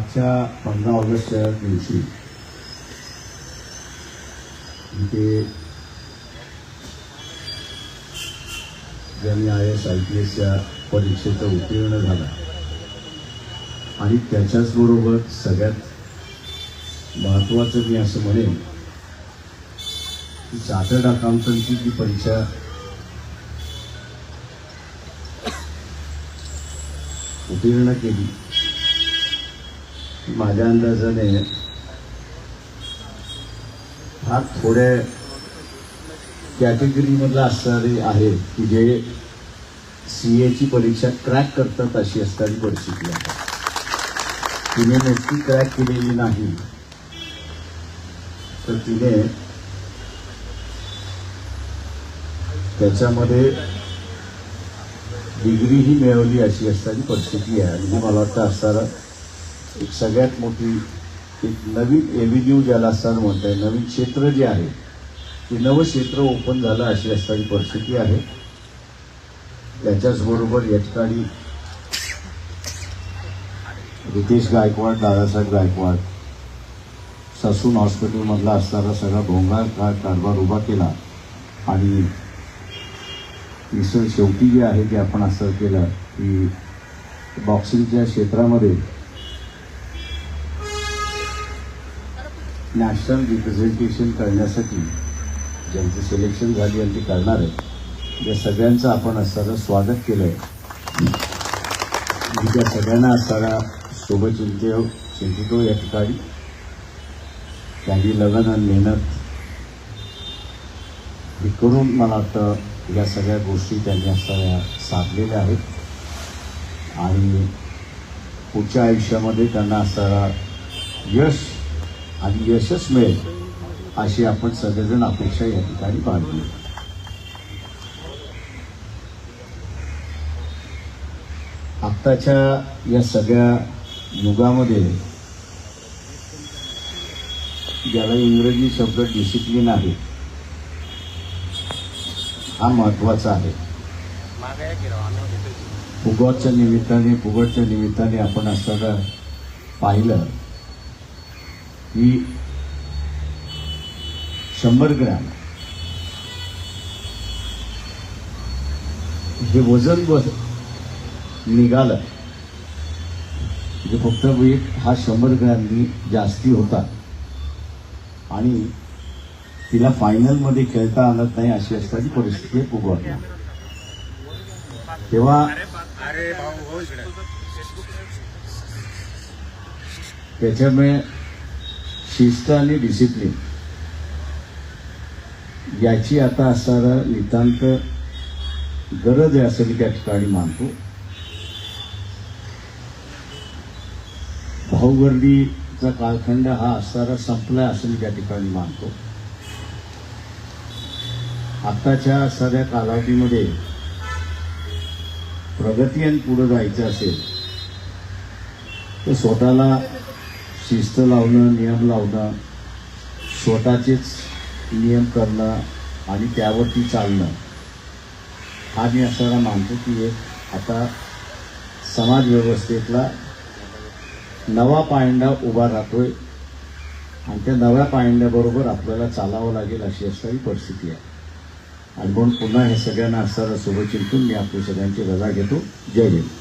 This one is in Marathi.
आजच्या पंधरा ऑगस्टच्या दिवशी. इथे ज्यांनी आय एस आय पी एसच्या परीक्षेचं उत्तीर्ण झाला. आणि त्याच्याचबरोबर सगळ्यात महत्त्वाचं मी असं म्हणेन की चार्टर्ड अकाउंटंटची जी परीक्षा उत्तीर्ण केली माझ्या अंदाजाने फार थोड्या कॅटेगरीमधला असणारे आहेत की जे सी एची परीक्षा क्रॅक करतात अशी असणारी परिस्थिती आहे. तिने नुसती क्रॅक केलेली नाही. तर तिने त्याच्यामध्ये डिग्रीही मिळवली अशी असणारी परिस्थिती आहे. आणि मला वाटतं असणारं एक सगळ्यात मोठी एक नवीन एव्हेन्यू ज्याला असणार म्हणत आहे नवीन क्षेत्र जे आहे ते नवं क्षेत्र ओपन झालं अशी असणारी परिस्थिती आहे. त्याच्याचबरोबर या ठिकाणी रितेश गायकवाड दादासाहेब गायकवाड ससून हॉस्पिटलमधला असणारा सगळा भोंगार का कारभार उभा केला आणि मिसळ शेवटी जे आहे ते आपण असं केलं की बॉक्सिंगच्या क्षेत्रामध्ये नॅशनल रिप्रेझेंटेशन करण्यासाठी ज्यांची सिलेक्शन झाली आणि ते करणार आहे या सगळ्यांचं आपण असणारं स्वागत केलं आहे मी त्या सगळ्यांना असणारा शुभचिंते चिंतितो या ठिकाणी. त्यांनी लगन आणि मेहनत हे करून मला वाटतं या सगळ्या गोष्टी त्यांनी असणाऱ्या साधलेल्या आहेत. आणि पुढच्या आयुष्यामध्ये त्यांना असणारा यश आणि यशच मिळेल अशी आपण सगळेजण अपेक्षा या ठिकाणी बाळगली आत्ताच्या या सगळ्या युगामध्ये ज्याला इंग्रजी शब्द डिसिप्लिन आहे हा महत्त्वाचा आहे. फुगवच्या निमित्ताने फुगवटच्या निमित्ताने आपण असं पाहिलं ही शंभर ग्रॅम. हे वजन बस निघालं. म्हणजे फक्त वेट हा शंभर ग्रॅमनी जास्ती होता. आणि तिला फायनलमध्ये खेळता आणत नाही अशी असणारी परिस्थिती फुगवल्या तेव्हा त्याच्यामुळे शिस्त आणि डिसिप्लिन याची आता असणारा नितांत गरज आहे असं मी त्या ठिकाणी मानतो. भाऊगर्दीचा कालखंड हा असणारा संपलाय असं मी त्या ठिकाणी मानतो. आत्ताच्या सगळ्या कालावधीमध्ये प्रगती आणि पुढं जायचं असेल तर स्वतःला शिस्त लावणं नियम लावणं स्वतःचेच नियम करणं आणि त्यावरती चालणं. हा मी असणारा मानतो की एक आता समाज व्यवस्थेतला नवा पायंडा उभा राहतोय आणि त्या नव्या पायंड्याबरोबर आपल्याला चालावं लागेल अशी असणारी परिस्थिती आहे. आणि म्हणून पुन्हा हे सगळ्यांना असणारं शुभचिंतून मी आपल्या सगळ्यांची रजा घेतो. जय हिंद.